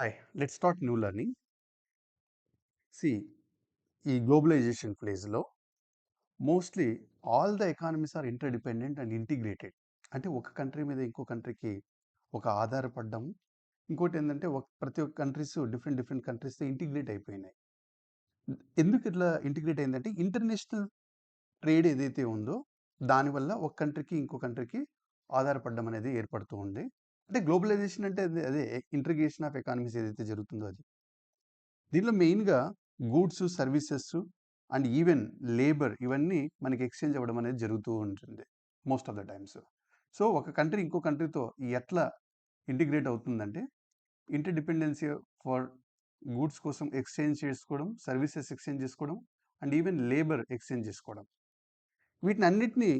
Hi, let's start new learning. See, ఈ globalization ఫేజ్లో mostly all the economies are interdependent and integrated అంటే ఒక country మీద ఇంకో కంట్రీకి ఒక ఆధారపడడం ఇంకోటి ఏంటంటే ఒక ప్రతి ఒక్క కంట్రీస్ డిఫరెంట్ డిఫరెంట్ కంట్రీస్తో ఇంటిగ్రేట్ అయిపోయినాయి. ఎందుకు ఇట్లా ఇంటిగ్రేట్ అయిందంటే ఇంటర్నేషనల్ ట్రేడ్ ఏదైతే ఉందో దానివల్ల ఒక కంట్రీకి ఇంకో కంట్రీకి ఆధారపడడం అనేది ఏర్పడుతూ ఉంది. అంటే గ్లోబలైజేషన్ అంటే అదే అదే ఇంటిగ్రేషన్ ఆఫ్ ఎకానమీస్ ఏదైతే జరుగుతుందో అది. దీనిలో మెయిన్గా goods services and even labour ఇవన్నీ మనకి ఎక్స్చేంజ్ అవ్వడం అనేది జరుగుతూ ఉంటుంది most of the times. So ఒక కంట్రీ ఇంకో కంట్రీతో ఎట్లా ఇంటిగ్రేట్ అవుతుందంటే ఇంటర్ డిపెండెన్సీ ఫర్ గూడ్స్ కోసం ఎక్స్చేంజ్ చేసుకోవడం సర్వీసెస్ ఎక్స్చేంజ్ చేసుకోవడం అండ్ ఈవెన్ లేబర్ ఎక్స్చేంజ్ చేసుకోవడం. వీటిని అన్నిటినీ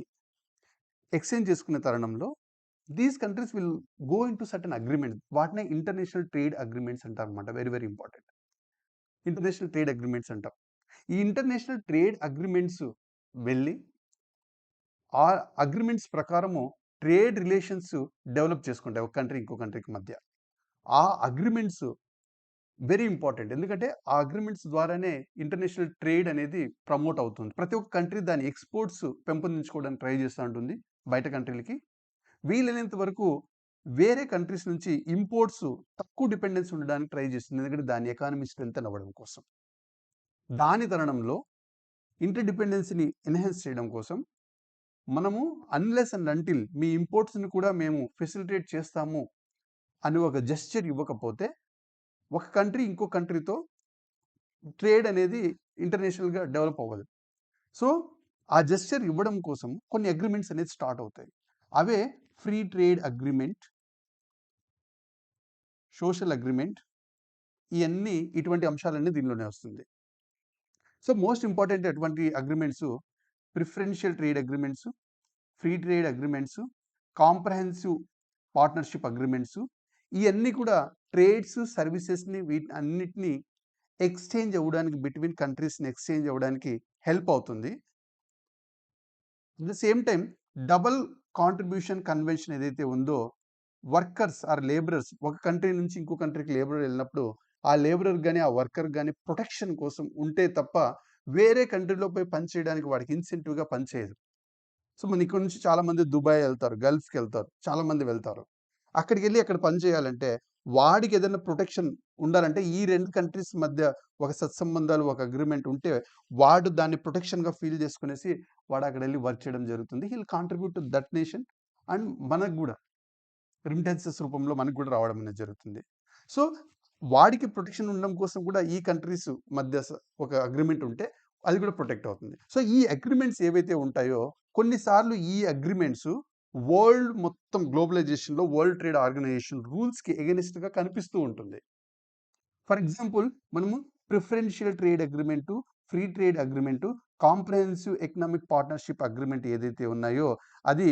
ఎక్స్చేంజ్ చేసుకునే తరుణంలో these countries will go into certain agreement వాటినే ఇంటర్నేషనల్ ట్రేడ్ అగ్రిమెంట్స్ అంటారు అనమాట very very important international trade agreements అంటాం. ఈ ఇంటర్నేషనల్ ట్రేడ్ అగ్రిమెంట్స్ వెళ్ళి ఆ అగ్రిమెంట్స్ ప్రకారము ట్రేడ్ రిలేషన్స్ డెవలప్ చేసుకుంటాయి. ఒక కంట్రీ ఇంకో కంట్రీకి మధ్య. ఆ అగ్రిమెంట్స్ వెరీ ఇంపార్టెంట్ ఎందుకంటే ఆ అగ్రిమెంట్స్ ద్వారానే ఇంటర్నేషనల్ ట్రేడ్ అనేది ప్రమోట్ అవుతుంది. ప్రతి ఒక్క కంట్రీ దాని ఎక్స్పోర్ట్స్ పెంపొందించుకోవడానికి ట్రై చేస్తూ ఉంటుంది. బయట కంట్రీలకి వీలైనంత వరకు వేరే కంట్రీస్ నుంచి ఇంపోర్ట్స్ తక్కువ డిపెండెన్స్ ఉండడానికి ట్రై చేస్తుంది. ఎందుకంటే దాని ఎకానమీ స్ట్రెంత్ అవ్వడం కోసం. దాని తరుణంలో ఇంటర్ డిపెండెన్సీని ఎన్హాన్స్ చేయడం కోసం మనము అన్లెస్ అండ్ అంటిల్ మీ ఇంపోర్ట్స్ని కూడా మేము ఫెసిలిటేట్ చేస్తాము అని ఒక జెస్చర్ ఇవ్వకపోతే ఒక కంట్రీ ఇంకో కంట్రీతో ట్రేడ్ అనేది ఇంటర్నేషనల్గా డెవలప్ అవ్వదు. సో ఆ జెస్చర్ ఇవ్వడం కోసం కొన్ని అగ్రిమెంట్స్ అనేది స్టార్ట్ అవుతాయి. అవే free trade agreement social agreement ఇవన్నీ ఇటువంటి అంశాలన్నీ దీనిలోనే వస్తుంది. సో మోస్ట్ ఇంపార్టెంట్ అటువంటి agreements preferential trade agreements free trade agreements comprehensive partnership agreements ఇవన్నీ కూడా ట్రేడ్స్ సర్వీసెస్ని వీటి అన్నిటినీ ఎక్స్చేంజ్ అవ్వడానికి బిట్వీన్ కంట్రీస్ని ఎక్స్చేంజ్ అవ్వడానికి హెల్ప్ అవుతుంది. At the same time double contribution convention ఏదైతే ఉందో వర్కర్స్ ఆర్ లేబరర్స్ ఒక కంట్రీ నుంచి ఇంకో కంట్రీకి లేబరర్ వెళ్ళినప్పుడు ఆ లేబరర్ కానీ ఆ వర్కర్ కానీ ప్రొటెక్షన్ కోసం ఉంటే తప్ప వేరే కంట్రీలో పోయి పనిచేయడానికి వాడికి ఇన్సెంటివ్గా పనిచేయదు సో మన ఇక్కడ నుంచి చాలామంది దుబాయ్ వెళ్తారు గల్ఫ్కి వెళ్తారు చాలామంది వెళ్తారు. అక్కడికి వెళ్ళి అక్కడ పని చేయాలంటే వాడికి ఏదైనా ప్రొటెక్షన్ ఉండాలంటే ఈ రెండు కంట్రీస్ మధ్య ఒక సత్సంబంధాలు ఒక అగ్రిమెంట్ ఉంటే వాడు దాన్ని ప్రొటెక్షన్గా ఫీల్ చేసుకునేసి వాడు అక్కడ వెళ్ళి వర్క్ చేయడం జరుగుతుంది. He'll contribute to that nation and మనకు కూడా రిమిటెన్సెస్ రూపంలో మనకు కూడా రావడం అనేది జరుగుతుంది. సో వాడికి ప్రొటెక్షన్ ఉండడం కోసం కూడా ఈ కంట్రీస్ మధ్య స- ఒక అగ్రిమెంట్ ఉంటే అది కూడా ప్రొటెక్ట్ అవుతుంది. సో ఈ అగ్రిమెంట్స్ ఏవైతే ఉంటాయో కొన్నిసార్లు ఈ అగ్రిమెంట్స్ వరల్డ్ మొత్తం గ్లోబలైజేషన్లో వరల్డ్ ట్రేడ్ ఆర్గనైజేషన్ రూల్స్కి ఎగెనిస్ట్గా కనిపిస్తూ ఉంటుంది. ఫర్ ఎగ్జాంపుల్ మనము preferential trade agreement free trade agreement comprehensive economic partnership agreement ఏదైతే ఉన్నాయో అది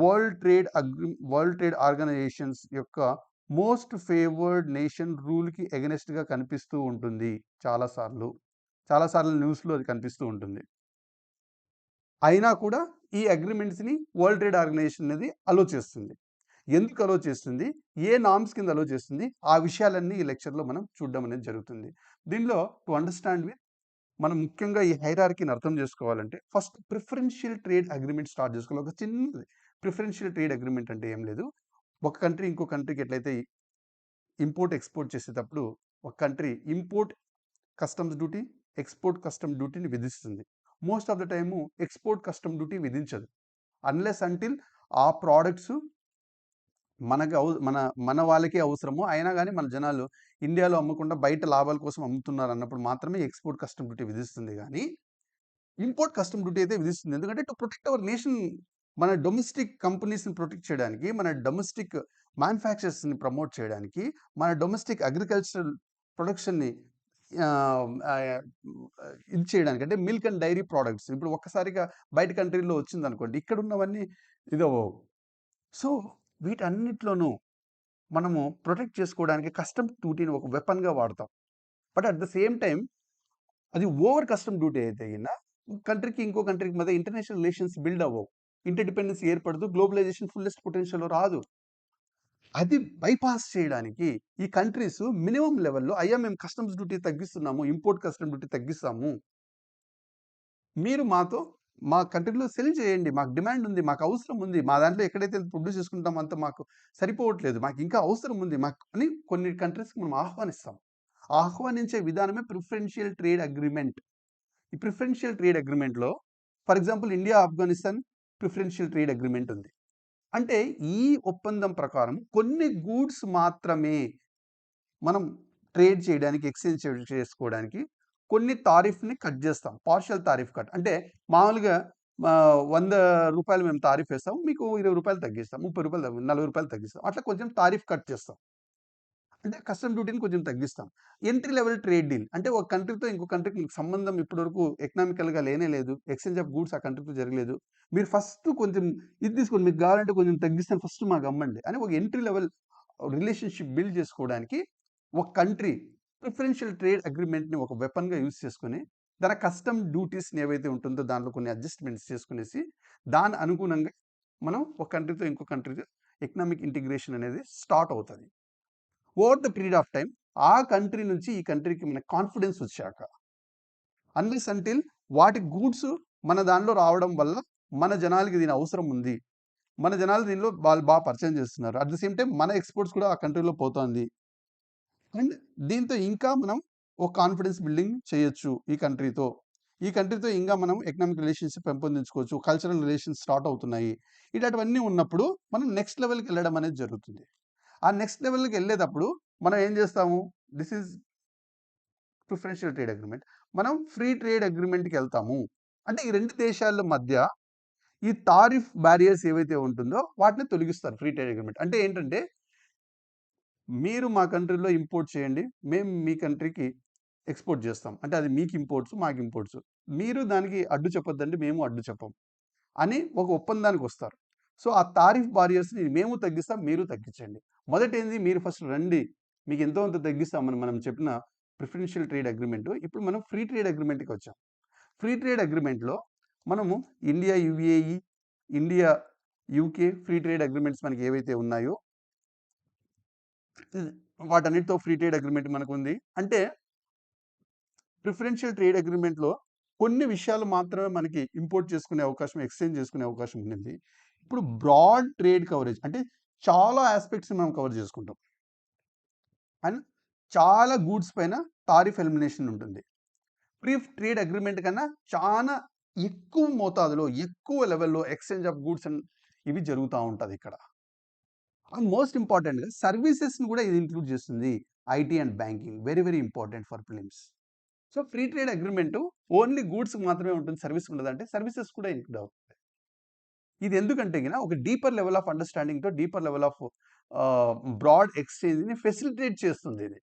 world trade agri world trade organisations యొక్క మోస్ట్ ఫేవర్డ్ నేషన్ రూల్కి ఎగనెస్ట్గా కనిపిస్తూ ఉంటుంది చాలాసార్లు చాలాసార్లు న్యూస్లో అది కనిపిస్తూ ఉంటుంది. అయినా కూడా ఈ అగ్రిమెంట్స్ని వరల్డ్ ట్రేడ్ ఆర్గనైజేషన్ అనేది అలో చేస్తుంది. ఎందుకు అలో చేస్తుంది? ఏ నామ్స్ కింద అలో చేస్తుంది? ఆ విషయాలన్నీ ఈ లెక్చర్లో మనం చూడడం అనేది జరుగుతుంది. దీనిలో టు అండర్స్టాండ్ విత్ మనం ముఖ్యంగా ఈ హైరార్కీని అర్థం చేసుకోవాలంటే first preferential trade agreement start చేసుకోవాలి. ఒక చిన్నది ప్రిఫరెన్షియల్ ట్రేడ్ అగ్రిమెంట్ అంటే ఏం లేదు. ఒక కంట్రీ ఇంకో కంట్రీకి ఎట్లయితే ఇంపోర్ట్ ఎక్స్పోర్ట్ చేసేటప్పుడు ఒక country import customs duty export custom డ్యూటీని విధిస్తుంది. Most of the time export custom duty విధించదు. Unless until ఆ ప్రోడక్ట్స్ మనకు అవ మన మన వాళ్ళకే అవసరము అయినా కానీ మన జనాలు ఇండియాలో అమ్మకుండా బయట లాభాల కోసం అమ్ముతున్నారు అన్నప్పుడు మాత్రమే ఎక్స్పోర్ట్ కస్టమ్ డ్యూటీ విధిస్తుంది. కానీ ఇంపోర్ట్ కస్టమ్ డ్యూటీ అయితే విధిస్తుంది. ఎందుకంటే టు ప్రొటెక్ట్ అవర్ నేషన్ మన డొమెస్టిక్ కంపెనీస్ని ప్రొటెక్ట్ చేయడానికి మన డొమెస్టిక్ మ్యానుఫ్యాక్చర్స్ని ప్రమోట్ చేయడానికి మన డొమెస్టిక్ అగ్రికల్చరల్ ప్రొడక్షన్ని ఇది చేయడానికి. అంటే మిల్క్ అండ్ డైరీ ప్రోడక్ట్స్. ఇప్పుడు ఒక్కసారిగా బయట కంట్రీలో వచ్చింది అనుకోండి ఇక్కడ ఉన్నవన్నీ ఇదవ్వవు. సో వీటన్నిటిలోనూ మనము ప్రొటెక్ట్ చేసుకోవడానికి కస్టమ్ డ్యూటీని ఒక వెపన్గా వాడతాం. But at the same time అది ఓవర్ కస్టమ్ డ్యూటీ అయితే అయినా కంట్రీకి ఇంకో కంట్రీకి మధ్య ఇంటర్నేషనల్ రిలేషన్స్ బిల్డ్ అవ్వవు ఇంటర్ డిపెండెన్స్ ఏర్పడదు గ్లోబలైజేషన్ ఫుల్లెస్ట్ పొటెన్షియల్ రాదు. అది బైపాస్ చేయడానికి ఈ కంట్రీస్ మినిమం లెవెల్‌లో అయ్యా మేము కస్టమ్స్ డ్యూటీ తగ్గిస్తున్నాము. ఇంపోర్ట్ కస్టమ్ డ్యూటీ తగ్గిస్తాము. మీరు మాతో మా కంట్రీలో సెల్ చేయండి. మాకు డిమాండ్ ఉంది. మాకు అవసరం ఉంది. మా దాంట్లో ఎక్కడైతే ప్రొడ్యూస్ చేసుకుంటామో అంత మాకు సరిపోవట్లేదు. మాకు ఇంకా అవసరం ఉంది. మాకు అని కొన్ని కంట్రీస్‌కి మనం ఆహ్వానిస్తాం. ఆహ్వానించే విధానమే ప్రిఫరెన్షియల్ ట్రేడ్ అగ్రిమెంట్ ఈ preferential trade అగ్రిమెంట్లో for example India, Afghanistan preferential trade agreement ఉంది. అంటే ఈ ఒప్పందం ప్రకారం కొన్ని గూడ్స్ మాత్రమే మనం ట్రేడ్ చేయడానికి, ఎక్స్‌చేంజ్ చేసుకోవడానికి కొన్ని తారీఫ్ని కట్ చేస్తాం. Partial tariff cut. అంటే మామూలుగా వంద రూపాయలు మేము తారీఫ్ వేస్తాం మీకు ఇరవై రూపాయలు తగ్గిస్తాం. ముప్పై రూపాయలు నలభై రూపాయలు తగ్గిస్తాం. అట్లా కొంచెం తారీఫ్ కట్ చేస్తాం. అంటే కస్టమ్ డ్యూటీని కొంచెం తగ్గిస్తాం. ఎంట్రీ లెవెల్ ట్రేడ్ డీల్ అంటే ఒక కంట్రీతో ఇంకో కంట్రీకి సంబంధం ఇప్పటివరకు ఎకనామికల్‌గా లేనే లేదు. ఎక్స్‌చేంజ్ ఆఫ్ గూడ్స్ ఆ కంట్రీతో జరగలేదు. మీరు ఫస్ట్ కొంచెం ఇది తీసుకోండి. మీకు కావాలంటే కొంచెం తగ్గిస్తాను ఫస్ట్ మాకు అమ్మండి. అని ఒక ఎంట్రీ లెవెల్ రిలేషన్‌షిప్ బిల్డ్ చేసుకోవడానికి ఒక కంట్రీ ప్రిఫరెన్షియల్ ట్రేడ్ అగ్రిమెంట్ని ఒక వెపన్‌గా యూస్ చేసుకొని దాని కస్టమ్ డ్యూటీస్‌ని ఏవైతే ఉంటుందో దాంట్లో కొన్ని అడ్జస్ట్‌మెంట్స్ చేసుకునేసి దాని అనుగుణంగా మనం ఒక కంట్రీతో ఇంకో కంట్రీతో ఎకనామిక్ ఇంటిగ్రేషన్ అనేది స్టార్ట్ అవుతుంది over the period of time ఆ కంట్రీ నుంచి ఈ కంట్రీకి మన కాన్ఫిడెన్స్ వచ్చాక అన్లెస్ అంటిల్ వాటి గూడ్స్ మన దాంట్లో రావడం వల్ల మన జనాలకి దీని అవసరం ఉంది. మన జనాలు దీనిలో వాళ్ళు బాగా పరిచయం చేస్తున్నారు. అట్ ద సేమ్ టైమ్ మన ఎక్స్‌పోర్ట్స్ కూడా ఆ కంట్రీలో పోతుంది అండ్ దీంతో ఇంకా మనం ఒక కాన్ఫిడెన్స్ బిల్డింగ్ చేయొచ్చు ఈ కంట్రీతో. ఈ కంట్రీతో ఇంకా మనం ఎకనామిక్ రిలేషన్‌షిప్ పెంపొందించుకోవచ్చు. కల్చరల్ రిలేషన్స్ స్టార్ట్ అవుతున్నాయి. ఇలాంటివన్నీ ఉన్నప్పుడు మనం నెక్స్ట్ లెవెల్‌కి వెళ్ళడం అనేది జరుగుతుంది. ఆ నెక్స్ట్ లెవెల్‌కి వెళ్ళేటప్పుడు మనం ఏం చేస్తాము? This is preferential trade agreement మనం ఫ్రీ ట్రేడ్ అగ్రిమెంట్కి వెళ్తాము. అంటే ఈ రెండు దేశాల మధ్య ఈ తారిఫ్ బ్యారియర్స్ ఏవైతే ఉంటుందో వాటిని తొలగిస్తారు ఫ్రీ ట్రేడ్ అగ్రిమెంట్ అంటే ఏంటంటే మీరు మా కంట్రీలో ఇంపోర్ట్ చేయండి. మేము మీ కంట్రీకి ఎక్స్‌పోర్ట్ చేస్తాం. అంటే అది మీకు ఇంపోర్ట్స్, మాకు ఇంపోర్ట్స్. మీరు దానికి అడ్డు చెప్పొద్దండి. మేము అడ్డు చెప్పం. అని ఒక ఒప్పందానికి వస్తారు సో, ఆ తారిఫ్ బారియర్స్‌ని మేము తగ్గిస్తాం. మీరు తగ్గించండి. మొదటేంది మీరు ఫస్ట్ రండి. మీకు ఎంతో కొంత తగ్గిస్తామని మనం చెప్పిన ప్రిఫరెన్షియల్ ట్రేడ్ అగ్రిమెంట్ ఇప్పుడు మనం ఫ్రీ ట్రేడ్ అగ్రిమెంట్కి వచ్చాం. ఫ్రీ ట్రేడ్ అగ్రిమెంట్లో మనము India, UAE India, UK free trade agreements మనకి ఏవైతే ఉన్నాయో వాటన్నిటితో ఫ్రీ ట్రేడ్ అగ్రిమెంట్ మనకు ఉంది అంటే ప్రిఫరెన్షియల్ ట్రేడ్ అగ్రిమెంట్లో కొన్ని విషయాలు మాత్రమే మనకి ఇంపోర్ట్ చేసుకునే అవకాశం, ఎక్స్‌చేంజ్ చేసుకునే అవకాశం ఉండింది. ఇప్పుడు బ్రాడ్ ట్రేడ్ కవరేజ్ అంటే చాలా యాస్పెక్ట్స్‌ని మనం కవర్ చేసుకుంటాం. అండ్ చాలా గూడ్స్ పైన టారిఫ్ ఎలిమినేషన్ ఉంటుంది. ఫ్రీ ట్రేడ్ అగ్రిమెంట్ కన్నా చాలా ఎక్కువ మోతాదులో, ఎక్కువ లెవెల్‌లో ఎక్స్‌చేంజ్ ఆఫ్ గూడ్స్ అండ్ ఇవి జరుగుతూ ఉంటుంది ఇక్కడ అండ్ మోస్ట్ ఇంపార్టెంట్‌గా సర్వీసెస్‌ని కూడా ఇది ఇంక్లూడ్ చేస్తుంది. IT and banking very very important for films. So, free trade agreement only goods మాత్రమే ఉంటుంది. సర్వీస్‌కి ఉండదంటే సర్వీసెస్ కూడా ఇంక్లూడ్ అవుతుంది ఇది ఎందుకంటే ఒక డీపర్ లెవెల్ ఆఫ్ అండర్‌స్టాండింగ్‌తో డీపర్ లెవెల్ ఆఫ్ బ్రాడ్ ఎక్స్‌చేంజ్‌ని ఫెసిలిటేట్ చేస్తుంది ఇది.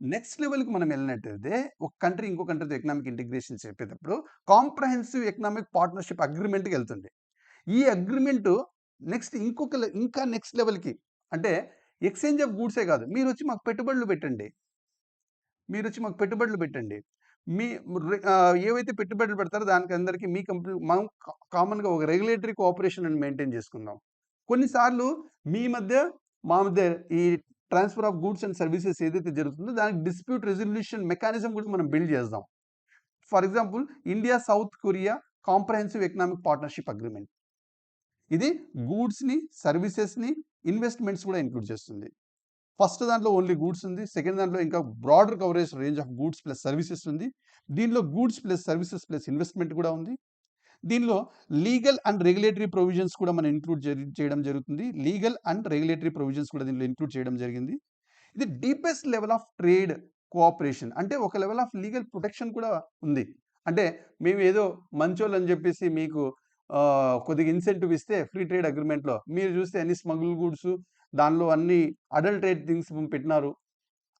నెక్స్ట్ లెవెల్‌కి మనం వెళ్ళినట్టయితే ఒక కంట్రీ ఇంకో కంట్రీతో ఎకనామిక్ ఇంటిగ్రేషన్ చెప్పేటప్పుడు కాంప్రహెన్సివ్ ఎకనామిక్ పార్ట్నర్‌షిప్ అగ్రిమెంట్కి వెళ్తుంది. ఈ అగ్రిమెంట్ నెక్స్ట్ ఇంకొక లె ఇంకా నెక్స్ట్ లెవెల్‌కి అంటే ఎక్స్‌చేంజ్ ఆఫ్ గూడ్సే కాదు. మీరు వచ్చి మాకు పెట్టుబడులు పెట్టండి. మీరు వచ్చి మాకు పెట్టుబడులు పెట్టండి. మీ ఏవైతే పెట్టుబడులు పెడతారో దానికి అందరికీ మీ కంపెనీ మనం కామన్‌గా ఒక రెగ్యులేటరీ కోఆపరేషన్ అని మెయింటైన్ చేసుకుందాం. కొన్నిసార్లు మీ మధ్య, మా మధ్య ఈ transfer of goods and services ఏదైతే జరుగుతుందో దానికి డిస్ప్యూట్ రెజల్యూషన్ మెకానిజం కూడా మనం బిల్డ్ చేద్దాం. For example India, South Korea comprehensive economic partnership agreement ఇది గూడ్స్‌ని, సర్వీసెస్‌ని, ఇన్వెస్ట్‌మెంట్స్ కూడా ఇంక్లూడ్ చేస్తుంది. ఫస్ట్ దాంట్లో ఓన్లీ గూడ్స్ ఉంది. సెకండ్ దాంట్లో ఇంకా broader coverage range of goods plus services ఉంది. దీనిలో goods plus services plus investment కూడా ఉంది. దీనిలో లీగల్ అండ్ రెగ్యులేటరీ ప్రొవిజన్స్ కూడా మనం ఇంక్లూడ్ చేయడం జరుగుతుంది. లీగల్ అండ్ రెగ్యులేటరీ ప్రొవిజన్స్ కూడా దీనిలో ఇంక్లూడ్ చేయడం జరిగింది. ఇది deepest level of trade cooperation అంటే ఒక లెవెల్ ఆఫ్ లీగల్ ప్రొటెక్షన్ కూడా ఉంది. అంటే మేము ఏదో మంచోళ్ళు అని చెప్పేసి మీకు కొద్దిగా ఇన్సెంటివ్ ఇస్తే ఫ్రీ ట్రేడ్ అగ్రిమెంట్లో మీరు చూస్తే అన్ని స్మగుల్ గూడ్స్ దానిలో అన్ని అడల్టరేట్ థింగ్స్ పెట్టినారు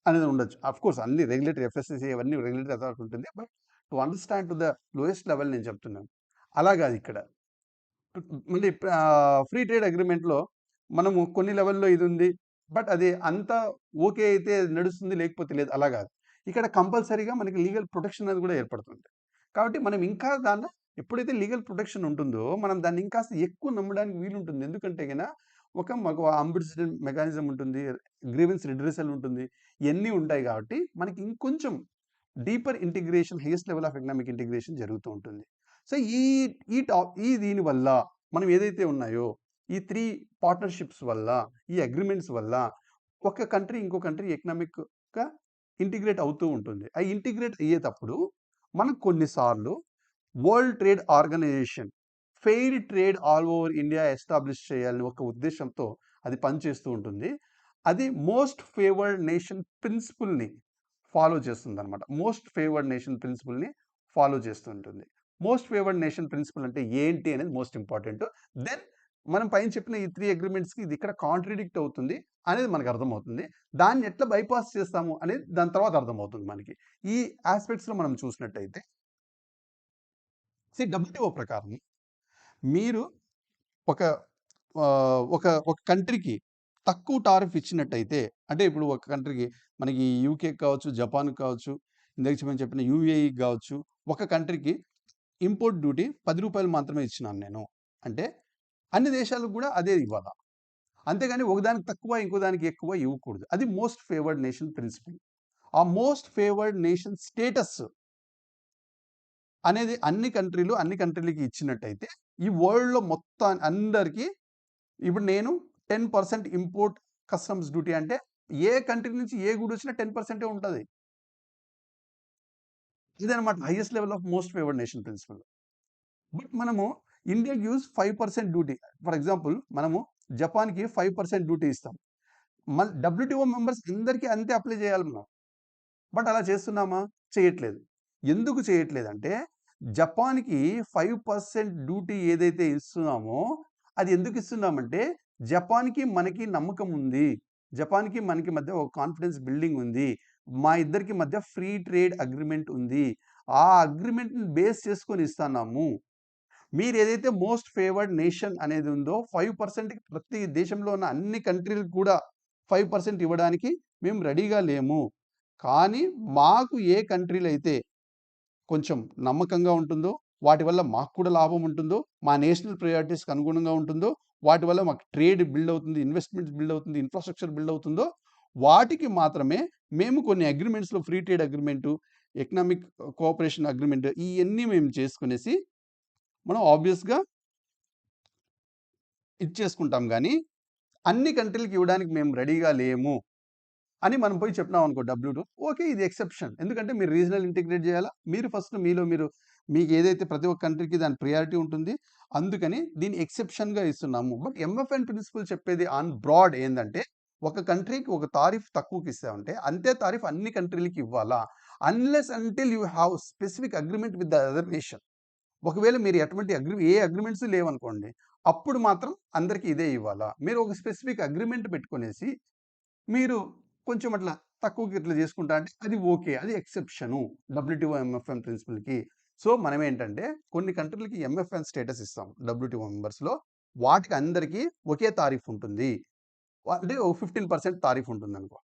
అనేది ఉండొచ్చు. ఆఫ్‌కోర్స్ అన్ని రెగ్యులేటరీ ఎఫ్ఎస్‌ఎస్‌ఏ అవన్నీ రెగ్యులేటరీ అథారిటీ ఉంటుంది. But to understand to the lowest level నేను చెప్తున్నాను. అలా కాదు ఇక్కడ. మళ్ళీ ఫ్రీ ట్రేడ్ అగ్రిమెంట్లో మనము కొన్ని లెవెల్‌లో ఇది ఉంది. బట్ అది అంతా ఓకే అయితే నడుస్తుంది. లేకపోతే లేదు. అలా కాదు. ఇక్కడ కంపల్సరీగా మనకి లీగల్ ప్రొటెక్షన్ అనేది కూడా ఏర్పడుతుంది. కాబట్టి మనం ఇంకా దాన్ని ఎప్పుడైతే లీగల్ ప్రొటెక్షన్ ఉంటుందో మనం దాన్ని ఇంకా ఎక్కువ నమ్మడానికి వీలుంటుంది. ఎందుకంటే గిన ఒక మాకు అంబుడ్స్మెంట్ మెకానిజం ఉంటుంది. గ్రీవెన్స్ రిడ్రెసల్ ఉంటుంది. ఇవన్నీ ఉంటాయి కాబట్టి మనకి ఇంకొంచెం deeper integration, highest level of economic integration జరుగుతూ ఉంటుంది. సో, ఈ ఈ టాప్ ఈ దీని వల్ల మనం ఏదైతే ఉన్నాయో, ఈ త్రీ పార్ట్నర్‌షిప్స్ వల్ల, ఈ అగ్రిమెంట్స్ వల్ల ఒక కంట్రీ ఇంకో కంట్రీ ఎకనామిక్‌గా ఇంటిగ్రేట్ అవుతూ ఉంటుంది. ఆ ఇంటిగ్రేట్ అయ్యేటప్పుడు మనకు కొన్నిసార్లు world trade organization fair trade all over India establish చేయాలని ఒక ఉద్దేశంతో అది పనిచేస్తూ ఉంటుంది. అది మోస్ట్ ఫేవర్డ్ నేషన్ ప్రిన్సిపుల్‌ని ఫాలో చేస్తుంది అనమాట మోస్ట్ ఫేవర్డ్ నేషన్ ప్రిన్సిపుల్‌ని ఫాలో చేస్తూ ఉంటుంది. మోస్ట్ ఫేవర్డ్ నేషన్ ప్రిన్సిపల్ అంటే ఏంటి అనేది మోస్ట్ ఇంపార్టెంట్. దెన్ మనం పైన చెప్పిన ఈ త్రీ అగ్రిమెంట్స్కి ఇది ఇక్కడ కాంట్రడిక్ట్ అవుతుంది అనేది మనకు అర్థమవుతుంది. దాన్ని ఎట్లా బైపాస్ చేస్తాము అనేది దాని తర్వాత అర్థమవుతుంది మనకి. ఈ ఆస్పెక్ట్స్లో మనం చూసినట్టయితే సి డబ్ల్యూటీఓ ప్రకారం మీరు ఒక ఒక ఒక కంట్రీకి తక్కువ టారిఫ్ ఇచ్చినట్టయితే అంటే ఇప్పుడు ఒక కంట్రీకి మనకి యూకే కావచ్చు, జపాన్ కావచ్చు, ఇందాక మనం చెప్పిన యూఏఈ కావచ్చు, ఒక కంట్రీకి ఇంపోర్ట్ డ్యూటీ పది రూపాయలు మాత్రమే ఇచ్చినాను నేను. అంటే అన్ని దేశాలకు కూడా అదే ఇవ్వాలా అంతేగాని ఒకదానికి తక్కువ, ఇంకో దానికి ఎక్కువ ఇవ్వకూడదు. అది మోస్ట్ ఫేవర్డ్ నేషన్ ప్రిన్సిపల్. ఆ మోస్ట్ ఫేవర్డ్ నేషన్ స్టేటస్ అనేది అన్ని కంట్రీలు, అన్ని కంట్రీలకి ఇచ్చినట్టయితే, ఈ వరల్డ్‌లో మొత్తం అందరికీ ఇప్పుడు నేను 10% ఇంపోర్ట్ కస్టమ్స్ డ్యూటీ అంటే ఏ కంట్రీ నుంచి ఏ గుడి వచ్చినా టెన్ పర్సెంటే ఉంటుంది ఇదనమాట highest level of most favoured nation principle. But మనము India gives five percent duty. For example మనము జపాన్‌కి ఫైవ్ పర్సెంట్ డ్యూటీ ఇస్తాం. మళ్ళీ డబ్ల్యూటీఓ మెంబర్స్ అందరికీ అంతే అప్లై చేయాలి మనం. బట్ అలా చేస్తున్నామా? చేయట్లేదు. ఎందుకు చేయట్లేదంటే జపాన్‌కి ఫైవ్ పర్సెంట్ డ్యూటీ ఏదైతే ఇస్తున్నామో అది ఎందుకు ఇస్తున్నామంటే జపాన్‌కి మనకి నమ్మకం ఉంది. జపాన్‌కి మనకి మధ్య ఒక కాన్ఫిడెన్స్ బిల్డింగ్ ఉంది. మా ఇద్దరికి మధ్య ఫ్రీ ట్రేడ్ అగ్రిమెంట్ ఉంది. ఆ అగ్రిమెంట్ని బేస్ చేసుకొని ఇస్తున్నాము మీరు ఏదైతే మోస్ట్ ఫేవర్డ్ నేషన్ అనేది ఉందో ఫైవ్ పర్సెంట్ ప్రతి దేశంలో ఉన్న అన్ని కంట్రీలకు కూడా ఫైవ్ పర్సెంట్ ఇవ్వడానికి మేము రెడీగా లేము. కానీ మాకు ఏ కంట్రీలు అయితే కొంచెం నమ్మకంగా ఉంటుందో, వాటి వల్ల మాకు కూడా లాభం ఉంటుందో, మా నేషనల్ ప్రయారిటీస్‌కి అనుగుణంగా ఉంటుందో, వాటి వల్ల మాకు ట్రేడ్ బిల్డ్ అవుతుంది, ఇన్వెస్ట్‌మెంట్స్ బిల్డ్ అవుతుంది, ఇన్‌ఫ్రాస్ట్రక్చర్ బిల్డ్ అవుతుందో, వాటికి మాత్రమే మేము కొన్ని అగ్రిమెంట్స్లో free trade agreement economic cooperation agreement ఇవన్నీ మేము చేసుకునేసి మనం ఆబ్వియస్‌గా ఇచ్చేసుకుంటాం కానీ అన్ని కంట్రీలకి ఇవ్వడానికి మేము రెడీగా లేము. అని మనం పోయి చెప్తున్నామనుకో డబ్ల్యూ టూ ఓకే. ఇది ఎక్సెప్షన్. ఎందుకంటే మీరు రీజనల్ ఇంటిగ్రేట్ చేయాలా. మీరు ఫస్ట్ మీలో మీరు మీకు ఏదైతే ప్రతి ఒక్క కంట్రీకి దాని ప్రియారిటీ ఉంటుంది. అందుకని దీన్ని ఎక్సెప్షన్‌గా ఇస్తున్నాము. బట్ ఎంఎఫ్ఎన్ ప్రిన్సిపల్ చెప్పేది ఆన్ బ్రాడ్ ఏంటంటే ఒక కంట్రీకి ఒక తారిఫ్ తక్కువకిస్తామంటే, అంతే తారిఫ్ అన్ని కంట్రీలకి ఇవ్వాలా. Unless until you have specific agreement with the other nation. ఒకవేళ మీరు ఎటువంటి అగ్రి ఏ అగ్రిమెంట్స్ లేవనుకోండి. అప్పుడు మాత్రం అందరికీ ఇదే ఇవ్వాలా. మీరు ఒక స్పెసిఫిక్ అగ్రిమెంట్ పెట్టుకునేసి మీరు కొంచెం అట్లా తక్కువకి ఇట్లా చేసుకుంటా అంటే అది ఓకే. అది ఎక్సెప్షను. డబ్ల్యూటీఓ ఎంఎఫ్ఎన్ ప్రిన్సిపల్‌కి. సో, మనమేంటంటే కొన్ని కంట్రీలకి ఎంఎఫ్ఎన్ స్టేటస్ ఇస్తాం డబ్ల్యూటీఓ మెంబర్స్‌లో. వాటికి అందరికీ ఒకే తారీఫ్ ఉంటుంది. అంటే ఓ 15% తారిఫ్ ఉంటుందనుకో.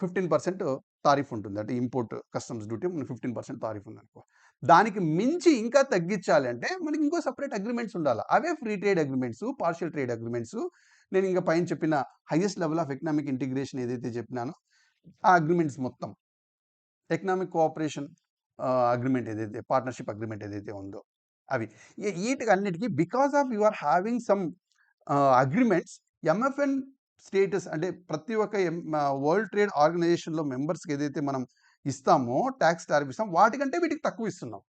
15% తారిఫ్ ఉంటుంది. అంటే ఇంపోర్ట్ కస్టమ్స్ డ్యూటీ 15% ఉంది ఉందనుకో. దానికి మించి ఇంకా తగ్గించాలి అంటే మనకి ఇంకో సపరేట్ అగ్రిమెంట్స్ ఉండాలి అవే free trade agreements partial trade agreements నేను ఇంకా పైన చెప్పిన highest level of economic integration ఏదైతే చెప్పినానో, ఆ అగ్రిమెంట్స్ మొత్తం. ఎకనామిక్ కోఆపరేషన్ అగ్రిమెంట్ ఏదైతే పార్ట్నర్‌షిప్ అగ్రిమెంట్ ఏదైతే ఉందో అవి. వీటికి అన్నిటికీ because of you are having some agreements MFN status అంటే ప్రతి ఒక్క ఎం వరల్డ్ ట్రేడ్ ఆర్గనైజేషన్‌లో మెంబర్స్‌కి ఏదైతే మనం ఇస్తామో టాక్స్ టారిఫ్ ఇస్తాం. వాటికంటే వీటికి తక్కువ ఇస్తున్నాం.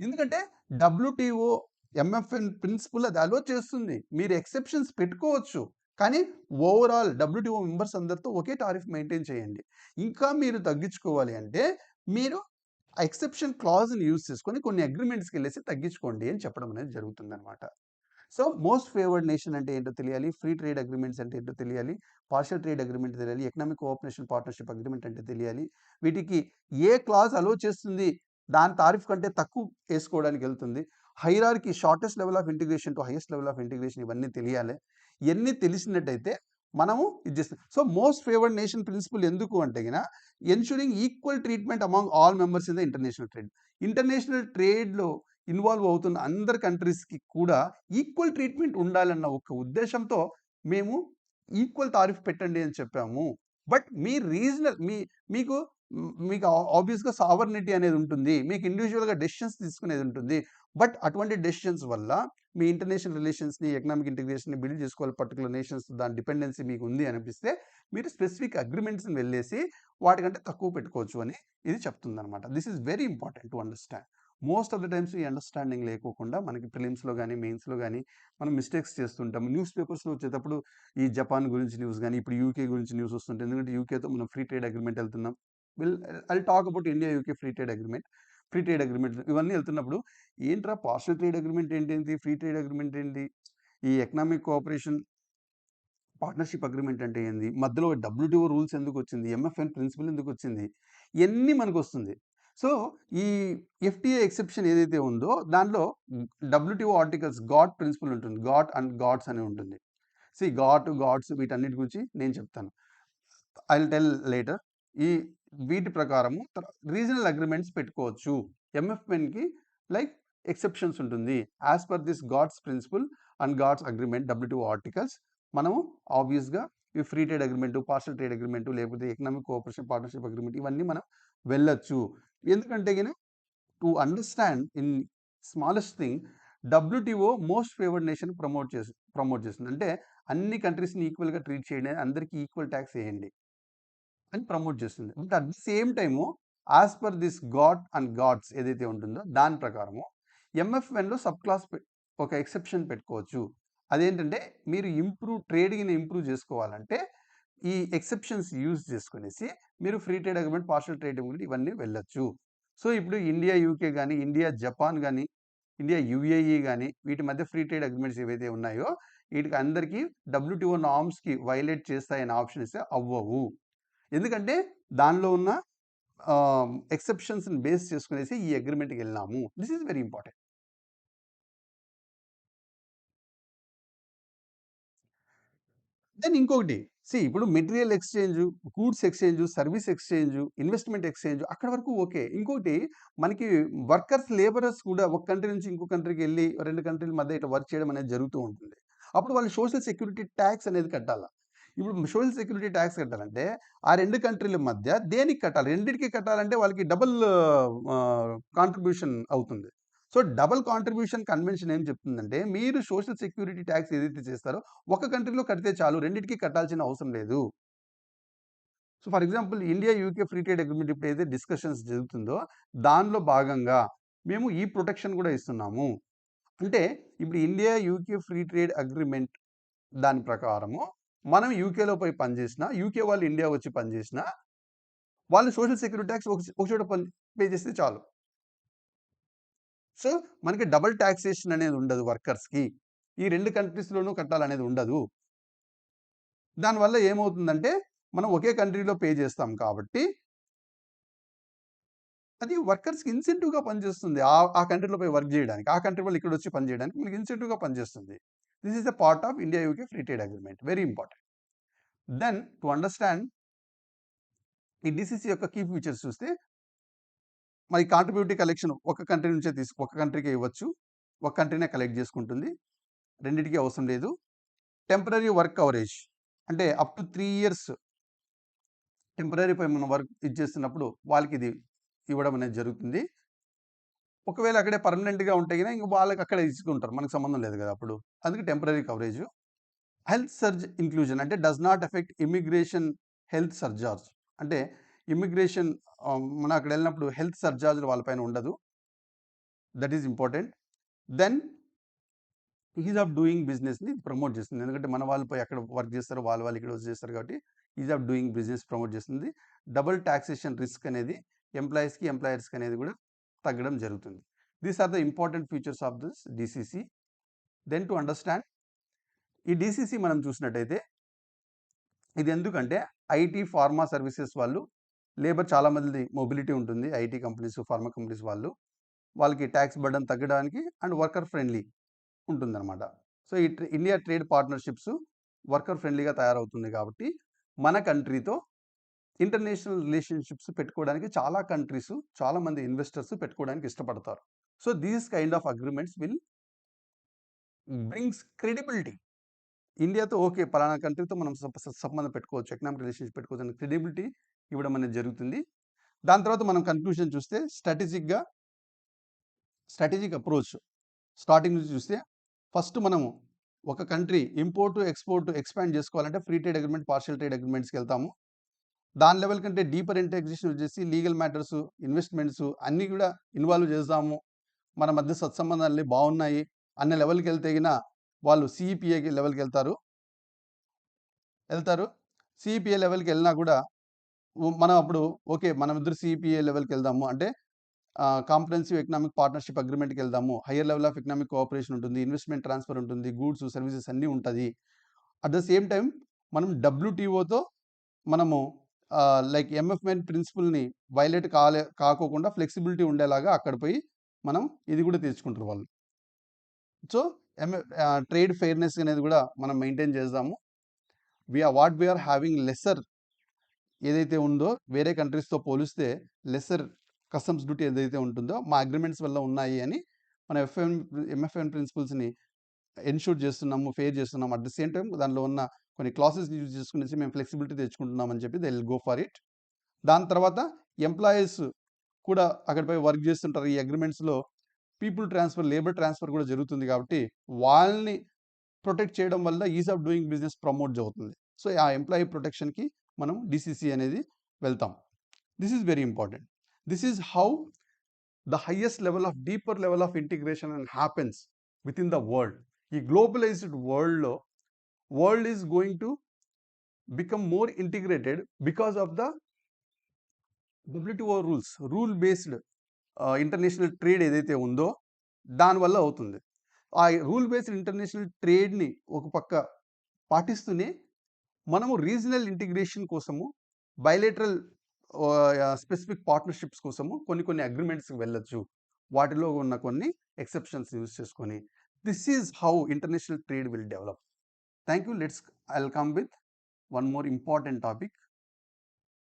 ఎందుకంటే డబ్ల్యూటీఓ ఎంఎఫ్ఎన్ ప్రిన్సిపల్ అది అలో చేస్తుంది. మీరు ఎక్సెప్షన్స్ పెట్టుకోవచ్చు. కానీ ఓవరాల్ డబ్ల్యూటీఓ మెంబర్స్ అందరితో ఒకే టారిఫ్ మెయింటైన్ చేయండి. ఇంకా మీరు తగ్గించుకోవాలి అంటే మీరు ఎక్సెప్షన్ క్లాజ్‌ని యూజ్ చేసుకొని కొన్ని అగ్రిమెంట్స్కి వెళ్ళేసి తగ్గించుకోండి అని చెప్పడం అనేది జరుగుతుందనమాట. సో, మోస్ట్ ఫేవర్డ్ నేషన్ అంటే ఏంటో తెలియాలి. ఫ్రీ ట్రేడ్ అగ్రిమెంట్స్ అంటే ఏంటో తెలియాలి. పార్షల్ ట్రేడ్ అగ్రిమెంట్ తెలియాలి. ఎకనామిక్ కోఆపరేషన్ పార్ట్నర్‌షిప్ అగ్రిమెంట్ అంటే తెలియాలి. వీటికి ఏ క్లాజ్ అలో చేస్తుంది. దాని తారిఫ్ కంటే తక్కువ వేసుకోవడానికి వెళ్తుంది hierarchy shortest level of integration to highest level of integration ఇవన్నీ తెలియాలి. ఇవన్నీ తెలిసినట్టయితే మనము ఇది చేస్తాం. So, most favoured nation principle ఎందుకు అంటే గిన ensuring equal treatment among all members in the international trade. International ట్రేడ్‌లో involve అవుతున్న అందరి కంట్రీస్‌కి కూడా ఈక్వల్ ట్రీట్‌మెంట్ ఉండాలన్న ఒక ఉద్దేశంతో మేము ఈక్వల్ తారీఫ్ పెట్టండి అని చెప్పాము. బట్ మీ రీజనల్ మీ మీకు మీకు ఆబ్వియస్‌గా సావర్నిటీ అనేది ఉంటుంది. మీకు ఇండివిజువల్గా డెసిషన్స్ తీసుకునేది ఉంటుంది. బట్ అటువంటి డెసిషన్స్ వల్ల మీ ఇంటర్నేషనల్ రిలేషన్స్‌ని, ఎకనామిక్ ఇంటిగ్రేషన్‌ని బిల్డ్ చేసుకోవాలి పర్టికులర్ నేషన్స్ దాని డిపెండెన్సీ మీకు ఉంది అనిపిస్తే మీరు స్పెసిఫిక్ అగ్రిమెంట్స్ని వెళ్ళేసి వాటికంటే తక్కువ పెట్టుకోవచ్చు అని ఇది చెప్తుందనమాట. This is very important to understand. Most of the times ఈ అండర్‌స్టాండింగ్ లేకోకుండా మనకి ప్రిలిమ్స్‌లో కానీ మెయిన్స్‌లో కానీ మనం మిస్టేక్స్ చేస్తుంటాం. న్యూస్ పేపర్స్‌లో వచ్చేటప్పుడు ఈ జపాన్ గురించి న్యూస్ కానీ ఇప్పుడు యూకే గురించి న్యూస్ వస్తుంటుంది. ఎందుకంటే యూకేతో మనం ఫ్రీ ట్రేడ్ అగ్రిమెంట్ వెళ్తున్నాం will I talk about India, UK free trade agreement free trade agreement ఇవన్నీ వెళ్తున్నప్పుడు ఏంట్రా పార్షల్ ట్రేడ్ అగ్రిమెంట్ ఏంటి ఫ్రీ ట్రేడ్ అగ్రిమెంట్ ఏంటి? ఈ ఎకనామిక్ కోఆపరేషన్ పార్ట్నర్‌షిప్ అగ్రిమెంట్ అంటే ఏంది? మధ్యలో డబ్ల్యూటీఓ రూల్స్ ఎందుకు వచ్చింది ఎంఎఫ్ఎన్ ప్రిన్సిపల్ ఎందుకు వచ్చింది ఇవన్నీ మనకు మనకొస్తుంది. సో, ఈ ఎఫ్‌టిఏ ఎక్సెప్షన్ ఏదైతే ఉందో దాంట్లో డబ్ల్యూటీఓ ఆర్టికల్స్ గాట్ ప్రిన్సిపల్ ఉంటుంది. గాట్ అండ్ గాట్స్ అని ఉంటుంది. సీ గాట్, గాడ్స్ వీటన్నిటి గురించి నేను చెప్తాను. I will tell later. ఈ వీటి ప్రకారము రీజనల్ అగ్రిమెంట్స్ పెట్టుకోవచ్చు. ఎంఎఫ్ఎన్‌కి లైక్ ఎక్సెప్షన్స్ ఉంటుంది. As per this GATS principle and GATS agreement WTO articles మనము ఆబ్వియస్‌గా ఈ free trade agreement partial trade agreement లేకపోతే ఎకనామిక్ కోఆపరేషన్ పార్ట్నర్‌షిప్ అగ్రిమెంట్ ఇవన్నీ మనం వెళ్ళొచ్చు. ఎందుకంటే గిన to understand in smallest thing WTO most favoured nation promote చేసి ప్రమోట్ చేస్తుంది. అంటే అన్ని కంట్రీస్‌ని ఈక్వల్‌గా ట్రీట్ చేయండి. అందరికీ ఈక్వల్ ట్యాక్స్ వేయండి అని ప్రమోట్ చేస్తుంది. But at the same time as per this GATT and GATS ఏదైతే ఉంటుందో దాని ప్రకారము ఎంఎఫ్ఎన్‌లో సబ్ క్లాస్ ఒక ఎక్సెప్షన్ పెట్టుకోవచ్చు. అదేంటంటే మీరు ఇంప్రూవ్ ట్రేడింగ్‌ని ఇంప్రూవ్ చేసుకోవాలంటే ఈ ఎక్సెప్షన్స్ యూజ్ చేసుకొనేసి మీరు free trade agreement, partial trade agreement ఇవన్నీ వెళ్ళొచ్చు. సో, ఇప్పుడు ఇండియా, యూకే గాని, ఇండియా, జపాన్ గాని, ఇండియా, యూఏఈ గాని వీటి మధ్య ఫ్రీ ట్రేడ్ అగ్రీమెంట్స్ ఏవైతే ఉన్నాయో వీటికి అందరికీ డబ్ల్యూటీఓ నార్మ్స్‌కి వయలేట్ చేస్తాయని ఆప్షన్ ఇస్తే అవ్వవు. ఎందుకంటే దానిలో ఉన్న ఎక్సెప్షన్స్‌ని బేస్ చేసుకునేసి ఈ అగ్రిమెంట్కి వెళ్ళాము this is very important. Then ఇంకొకటి సీ ఇప్పుడు material exchange goods exchange service exchange investment exchange అక్కడ వరకు ఓకే. ఇంకొకటి మనకి వర్కర్స్, లేబరర్స్ కూడా ఒక కంట్రీ నుంచి ఇంకో కంట్రీకి వెళ్ళి రెండు కంట్రీల మధ్య ఇట్లా వర్క్ చేయడం అనేది జరుగుతూ ఉంటుంది. అప్పుడు వాళ్ళు సోషల్ సెక్యూరిటీ టాక్స్ అనేది కట్టాలా ఇప్పుడు సోషల్ సెక్యూరిటీ ట్యాక్స్ కట్టాలంటే ఆ రెండు కంట్రీల మధ్య దేనికి కట్టాలి? రెండింటికి కట్టాలంటే వాళ్ళకి డబుల్ కాంట్రిబ్యూషన్ అవుతుంది. సో, డబుల్ కాంట్రిబ్యూషన్ కన్వెన్షన్ ఏం చెప్తుందంటే మీరు సోషల్ సెక్యూరిటీ ట్యాక్స్ ఏదైతే చేస్తారో ఒక కంట్రీలో కడితే చాలు. రెండింటికి కట్టాల్సిన అవసరం లేదు. So, for example India, UK free trade agreement ఇప్పుడు ఏదైతే డిస్కషన్స్ జరుగుతుందో దానిలో భాగంగా మేము ఈ ప్రొటెక్షన్ కూడా ఇస్తున్నాము. అంటే ఇప్పుడు India, UK free trade agreement దాని ప్రకారము మనం యూకేలో పోయి పనిచేసిన యూకే వాళ్ళు ఇండియా వచ్చి పనిచేసినా వాళ్ళు సోషల్ సెక్యూరిటీ ట్యాక్స్ ఒక చోట పే చేస్తే చాలు. సో, మనకి డబుల్ టాక్సేషన్ అనేది ఉండదు వర్కర్స్‌కి. ఈ రెండు కంట్రీస్‌లోనూ కట్టాలనేది ఉండదు. దానివల్ల ఏమవుతుందంటే మనం ఒకే కంట్రీలో పే చేస్తాం కాబట్టి అది వర్కర్స్‌కి ఇన్సెంటివ్‌గా పనిచేస్తుంది. ఆ ఆ కంట్రీలో పోయి వర్క్ చేయడానికి. ఆ కంట్రీ వాళ్ళు ఇక్కడొచ్చి పని చేయడానికి మనకి ఇన్సెంటివ్‌గా పనిచేస్తుంది. This is a part of India, UK free trade agreement. Very important. Then to understand ఈ డిసిసి యొక్క కీ ఫీచర్స్ చూస్తే మరి కాంట్రిబ్యూటరీ కలెక్షన్ ఒక కంట్రీ నుంచే తీసుకు ఒక కంట్రీకే ఇవ్వచ్చు. ఒక కంట్రీనే కలెక్ట్ చేసుకుంటుంది. రెండింటికి అవసరం లేదు. టెంపరరీ వర్క్ కవరేజ్ అంటే up to three years temporary పై మనం వర్క్ ఇది చేస్తున్నప్పుడు వాళ్ళకి ఇది ఇవ్వడం అనేది జరుగుతుంది. ఒకవేళ అక్కడే పర్మనెంట్‌గా ఉంటే గిన ఇంక వాళ్ళకి అక్కడే ఇచ్చుకుంటారు. మనకు సంబంధం లేదు కదా! అప్పుడు. అందుకే temporary coverage. Health surge inclusion అంటే does not effect immigration health surcharge అంటే ఇమ్మిగ్రేషన్ మనం అక్కడ వెళ్ళినప్పుడు హెల్త్ సర్జార్జ్ వాళ్ళ పైన ఉండదు. That is important. Then ease of doing బిజినెస్‌ని ప్రమోట్ చేస్తుంది. ఎందుకంటే మన వాళ్ళు పోయి అక్కడ వర్క్ చేస్తారు. వాళ్ళ వాళ్ళు ఇక్కడ చేస్తారు కాబట్టి ease of doing business promote చేస్తుంది. డబుల్ టాక్సేషన్ రిస్క్ అనేది ఎంప్లాయీస్‌కి, ఎంప్లాయర్స్‌కి అనేది కూడా తగ్గడం జరుగుతుంది. These are the important features of this DCC then to understand ఈ డీసీసీ మనం చూసినట్టయితే ఇది ఎందుకంటే ఐటీ, ఫార్మా సర్వీసెస్ వాళ్ళు లేబర్ చాలామంది మొబిలిటీ ఉంటుంది. ఐటీ కంపెనీస్, ఫార్మా కంపెనీస్ వాళ్ళు. వాళ్ళకి ట్యాక్స్ బర్డన్ తగ్గడానికి అండ్ వర్కర్ ఫ్రెండ్లీ ఉంటుందన్నమాట. సో, ఈ ఇండియా ట్రేడ్ పార్ట్నర్‌షిప్స్ వర్కర్ ఫ్రెండ్లీగా తయారవుతుంది కాబట్టి మన కంట్రీతో ఇంటర్నేషనల్ రిలేషన్‌షిప్స్ పెట్టుకోవడానికి చాలా కంట్రీస్, చాలా మంది ఇన్వెస్టర్స్ పెట్టుకోవడానికి ఇష్టపడతారు. So these kind of agreements will brings credibility. ఇండియాతో okay పలానా కంట్రీతో మనం సంబంధం పెట్టుకోవచ్చు ఎకనామిక్ రిలేషన్షిప్ పెట్టుకోవచ్చు అనే క్రెడిబిలిటీ ఇవ్వడం అనేది జరుగుతుంది. దాని తర్వాత మనం కన్క్లూషన్ చూస్తే స్ట్రాటజిక్గా స్ట్రాటజిక్ అప్రోచ్ స్టార్టింగ్ నుంచి చూస్తే ఫస్ట్ మనము ఒక కంట్రీ ఇంపోర్ట్ ఎక్స్పోర్ట్ ఎక్స్పాండ్ చేసుకోవాలంటే free trade agreement partial trade అగ్రిమెంట్స్కి వెళ్తాము. దాని లెవెల్ కంటే డీపర్ ఇంటెగ్రేషన్ వచ్చేసి లీగల్ మ్యాటర్స్ ఇన్వెస్ట్మెంట్స్ అన్నీ కూడా ఇన్వాల్వ్ చేస్తాము. మన మధ్య సత్సంబంధాలు బాగున్నాయి అన్న లెవెల్కి వెళ్తే వాళ్ళు సిఈపిఏ లెవెల్కి వెళ్తారు. వెళ్తారు. సిఈపిఏ లెవెల్కి వెళ్ళినా కూడా మనం అప్పుడు ఓకే మనం ఇద్దరు సిఈపిఏ లెవెల్కి వెళ్దాము. అంటే కాంప్రహెన్సివ్ ఎకనామిక్ పార్ట్నర్షిప్ అగ్రిమెంట్కి వెళ్దాము. Higher level of economic cooperation ఉంటుంది. ఇన్వెస్ట్మెంట్ ట్రాన్స్ఫర్ ఉంటుంది. గూడ్స్ సర్వీసెస్ అన్నీ ఉంటుంది. అట్ ద సేమ్ టైం మనం డబ్ల్యూటీఓతో మనము లైక్ ఎంఎఫ్ఎన్ ప్రిన్సిపల్ని వైలేట్ కాలే కాకోకుండా ఫ్లెక్సిబిలిటీ ఉండేలాగా అక్కడ పోయి మనం ఇది కూడా తెచ్చుకుంటారు వాళ్ళు. సో ఎంఎ ట్రేడ్ ఫెయిర్నెస్ అనేది కూడా మనం మెయింటైన్ చేద్దాము. We are what we are having lesser ఏదైతే ఉందో వేరే కంట్రీస్తో పోలిస్తే లెసర్ కస్టమ్స్ డ్యూటీ ఏదైతే ఉంటుందో మా అగ్రిమెంట్స్ వల్ల ఉన్నాయి అని మన ఎఫ్ఎం ఎంఎఫ్ఎన్ ప్రిన్సిపల్స్ని ఎన్షూర్ చేస్తున్నాము ఫేర్ చేస్తున్నాము. అట్ ద సేమ్ టైం దానిలో ఉన్న కొన్ని క్లాసెస్ యూజ్ చేసుకునేసి మేము ఫ్లెక్సిబిలిటీ తెచ్చుకుంటున్నామని చెప్పి they will go for it. దాని తర్వాత ఎంప్లాయీస్ కూడా అక్కడిపై వర్క్ చేస్తుంటారు. ఈ అగ్రిమెంట్స్లో పీపుల్ ట్రాన్స్ఫర్ లేబర్ ట్రాన్స్ఫర్ కూడా జరుగుతుంది కాబట్టి వాళ్ళని ప్రొటెక్ట్ చేయడం వల్ల ease of doing business promote అవుతుంది సో ఆ ఎంప్లాయీ ప్రొటెక్షన్కి మనం డిసిసి అనేది వెళ్తాం. This is very important. This is how the highest level of deeper level of integration and happens with in the world. ఈ గ్లోబలైజ్డ్ వరల్డ్లో world is going to become more integrated because of the WTO rules rule based international trade ఏదైతే ఉందో దానివల్ల అవుతుంది. ఆ rule based international ట్రేడ్ని ఒక పక్క పాటిస్తూనే మనము రీజనల్ ఇంటిగ్రేషన్ కోసము బయలేటరల్ స్పెసిఫిక్ పార్ట్నర్షిప్స్ కోసము కొన్ని కొన్ని అగ్రిమెంట్స్కి వెళ్ళొచ్చు. వాటిలో ఉన్న కొన్ని ఎక్సెప్షన్స్ యూజ్ చేసుకొని. This is how international trade will develop Thank you. Let's, I'll come with one more important topic